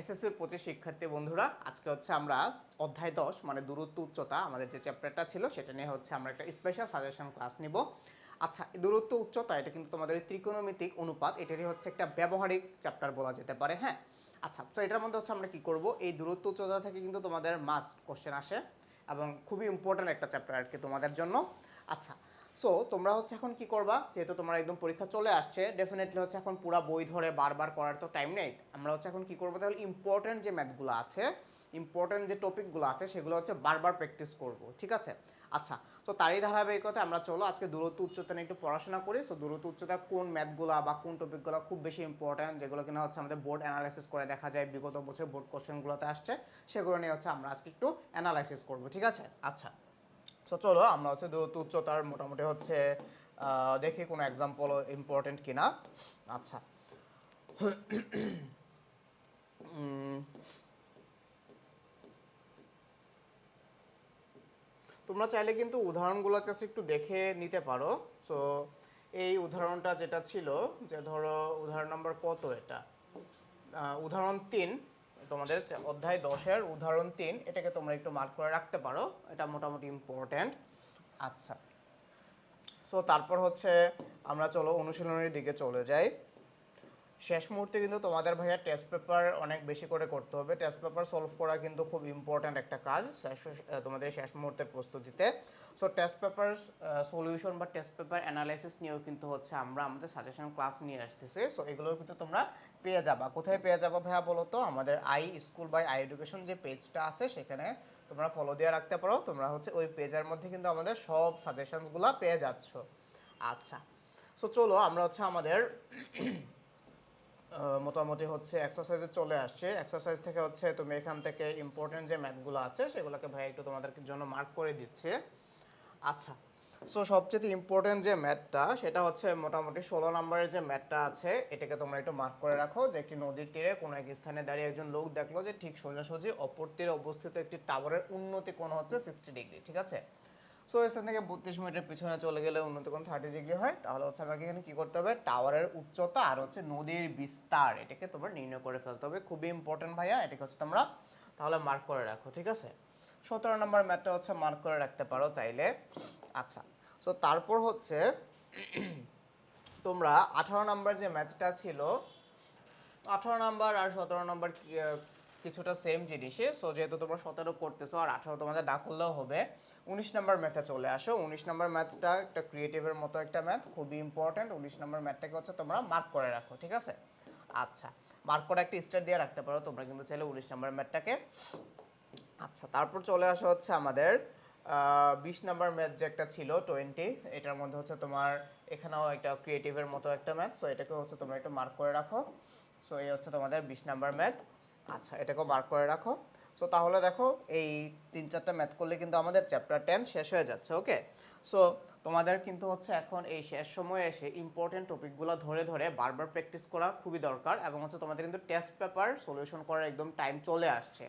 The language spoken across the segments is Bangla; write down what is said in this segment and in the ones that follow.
এসএসসির পঁচিশ শিক্ষার্থী বন্ধুরা, আজকে হচ্ছে আমরা অধ্যায় দশ মানে দূরত্ব উচ্চতা, আমাদের যে চ্যাপ্টারটা ছিল সেটা নিয়ে হচ্ছে আমরা একটা স্পেশাল সাজেশন ক্লাস নিব। আচ্ছা দূরত্ব উচ্চতা, এটা কিন্তু তোমাদের ত্রিকোণমিতিক অনুপাত, এটারই হচ্ছে একটা ব্যবহারিক চ্যাপ্টার বলা যেতে পারে হ্যাঁ? আচ্ছা তো এটার মধ্যে হচ্ছে আমরা কি করব? এই দূরত্ব উচ্চতা থেকে কিন্তু তোমাদের মাস্ট কোশ্চেন আসে এবং খুবই ইম্পর্ট্যান্ট একটা চ্যাপ্টার আর কি তোমাদের জন্য। আচ্ছা সো তোমরা হচ্ছে এখন কি করবা? যেহেতু তোমার একদম পরীক্ষা চলে আসছে ডেফিনেটলি হচ্ছে এখন পুরা বই ধরে বারবার করার তো টাইম নেই। আমরা হচ্ছে এখন কি করব? তাহলে ইম্পর্টেন্ট যে ম্যাথগুলো আছে ইম্পর্টেন্ট যে টপিকগুলো আছে, সেগুলো হচ্ছে বারবার প্র্যাকটিস করব, ঠিক আছে? আচ্ছা তো তারই ধারাবাহিকতা আমরা চলো, আজকে দূরত্ব, উচ্চতা নিয়ে একটু পড়াশোনা করি। সো দূরত্ব, উচ্চতা কোন ম্যাথগুলো বা কোন টপিকগুলো খুব বেশি ইম্পর্টেন্ট যেগুলো কিনা হচ্ছে আমাদের বোর্ড অ্যানালাইসিস করে দেখা যায়, বিগত বছর বোর্ড কোশ্চেনগুলোতে আসছে, সেগুলো নিয়ে হচ্ছে আমরা আজকে একটু অ্যানালাইসিস করব, ঠিক আছে? আচ্ছা। তো চলো, আমরা হচ্ছে দূরত্ব উচ্চতার মোটামুটি হচ্ছে দেখি কোনো এক্সাম্পল ইম্পর্টেন্ট কিনা। আচ্ছা। তোমরা চাইলে কিন্তু উদাহরণগুলো জাস্ট একটু দেখে নিতে পারো। সো এই উদাহরণটা যেটা ছিল, যে ধরো উদাহরণ নম্বর কত এটা? উদাহরণ তিন। তোমাদের অধ্যায় দশের উদাহরণ তিন, এটাকে তোমরা একটু মার্ক করে রাখতে পারো। এটা মোটামুটি ইম্পর্ট্যান্ট আচ্ছা। সো তারপর হচ্ছে আমরা চলো অনুশীলনের দিকে চলে যাই। শেষ মুহূর্তে কিন্তু তোমাদের ভাইয়া টেস্ট পেপার অনেক বেশি করে করতে হবে। টেস্ট পেপার সলভ করা কিন্তু খুব ইম্পর্ট্যান্ট একটা কাজ শেষ- তোমাদের শেষ মুহূর্তের প্রস্তুতিতে। সো টেস্ট পেপার সলিউশন বা টেস্ট পেপার অ্যানালাইসিস নিয়েও কিন্তু হচ্ছে আমরা আমাদের সাজেশন ক্লাস নিয়ে আসতেছি। সো এগুলো কিন্তু তোমরা পেয়ে যাবা। কোথায় পেয়ে যাবা ভাইয়া বলো তো? আমাদের I school by I education যে পেজটা আছে, সেখানে তোমরা ফলো দিয়ে রাখতে পারো। তোমরা হচ্ছে ওই পেজের মধ্যে কিন্তু আমাদের সব সাজেশনসগুলো পেয়ে যাচ্ছ। আচ্ছা। সো চলো আমরা হচ্ছে আমাদের মোটামুটি হচ্ছে এক্সারসাইজে চলে আসছে। এক্সারসাইজ থেকে হচ্ছে তুমি এখান থেকে ইম্পর্টেন্ট যে ম্যাথগুলো আছে, সেগুলোকে ভাই একটু তোমাদের জন্য মার্ক করে দিচ্ছে। আচ্ছা সো সবচেয়ে ইম্পর্টেন্ট যে ম্যাথটা সেটা হচ্ছে মোটামুটি ষোলো নম্বরের যে ম্যাথটা আছে, এটাকে তোমরা একটু মার্ক করে রাখো যে একটি নদীর তীরে কোনো এক স্থানে দাঁড়িয়ে একজন লোক দেখল যে ঠিক সোজাসুজি অপর তীরে অবস্থিত একটি টাওয়ারের উন্নতি কোণ হচ্ছে সিক্সটি ডিগ্রি ঠিক আছে? সো স্থান থেকে বত্রিশ মিনিটের পিছনে চলে গেলে উন্নত কোণ থার্টি ডিগ্রি হয়। তাহলে হচ্ছে আমাকে এখানে কি করতে হবে? টাওয়ারের উচ্চতা আর হচ্ছে নদীর বিস্তার, এটাকে তোমরা নির্ণয় করে ফেলতে হবে। খুবই ইম্পর্টেন্ট ভাইয়া, এটাকে হচ্ছে তোমরা তাহলে মার্ক করে রাখো, ঠিক আছে? সতেরো নম্বর ম্যাথটা হচ্ছে মার্ক করে রাখতে পারো চাইলে। আচ্ছা সো তারপর হচ্ছে তোমরা আঠারো নম্বর যে ম্যাথটা ছিল, আঠারো নাম্বার আর সতেরো নম্বর কিছুটা সেম জিনিসই। সো যেহেতু তোমরা সতেরো করতেছো আর আঠারো তোমাদের না করলেও হবে, উনিশ নাম্বার ম্যাথে চলে আসো। উনিশ নাম্বার ম্যাথটা একটা ক্রিয়েটিভের মতো একটা ম্যাথ খুবই ইম্পর্ট্যান্ট উনিশ নাম্বার ম্যাথটাকে হচ্ছে তোমরা মার্ক করে রাখো, ঠিক আছে? আচ্ছা মার্ক করে একটা স্টার দিয়ে রাখতে পারো, তোমরা কিন্তু চাইলে উনিশ নাম্বার ম্যাথটাকে আচ্ছা তারপর চলে আসা হচ্ছে আমাদের বিশ নাম্বার ম্যাথ যে একটা ছিল টোয়েন্টি এটার মধ্যে হচ্ছে তোমার এখানেও একটা ক্রিয়েটিভের মতো একটা ম্যাথ সো এটাকে হচ্ছে তোমরা একটু মার্ক করে রাখো। সো এই হচ্ছে তোমাদের বিশ নাম্বার ম্যাথ আচ্ছা এটাকেও মার্ক করে রাখো। সো তাহলে দেখো, এই তিন চারটা ম্যাথ করলে কিন্তু আমাদের চ্যাপ্টার টেন শেষ হয়ে যাচ্ছে ওকে সো তোমাদের কিন্তু হচ্ছে এখন এই শেষ সময়ে এসে ইম্পর্টেন্ট টপিকগুলো ধরে ধরে বারবার প্র্যাকটিস করা খুবই দরকার এবং হচ্ছে তোমাদের কিন্তু টেস্ট পেপার সলিউশন করার একদম টাইম চলে আসছে।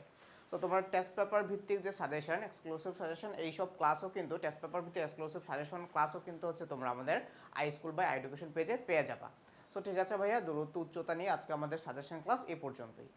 তো তোমার টেস্ট পেপার ভিত্তিক যে সাজেশন এক্সক্লুসিভ সাজেশন এইসব ক্লাসও কিন্তু টেস্ট পেপার ভিত্তিক এক্সক্লুসিভ সাজেশন ক্লাসও কিন্তু হচ্ছে তোমরা আমাদের আই স্কুল বা এডুকেশন পেজে পেয়ে যাবা। সো ঠিক আছে ভাইয়া দূরত্ব উচ্চতা নিয়ে আজকে আমাদের সাজেশন ক্লাস এ পর্যন্তই।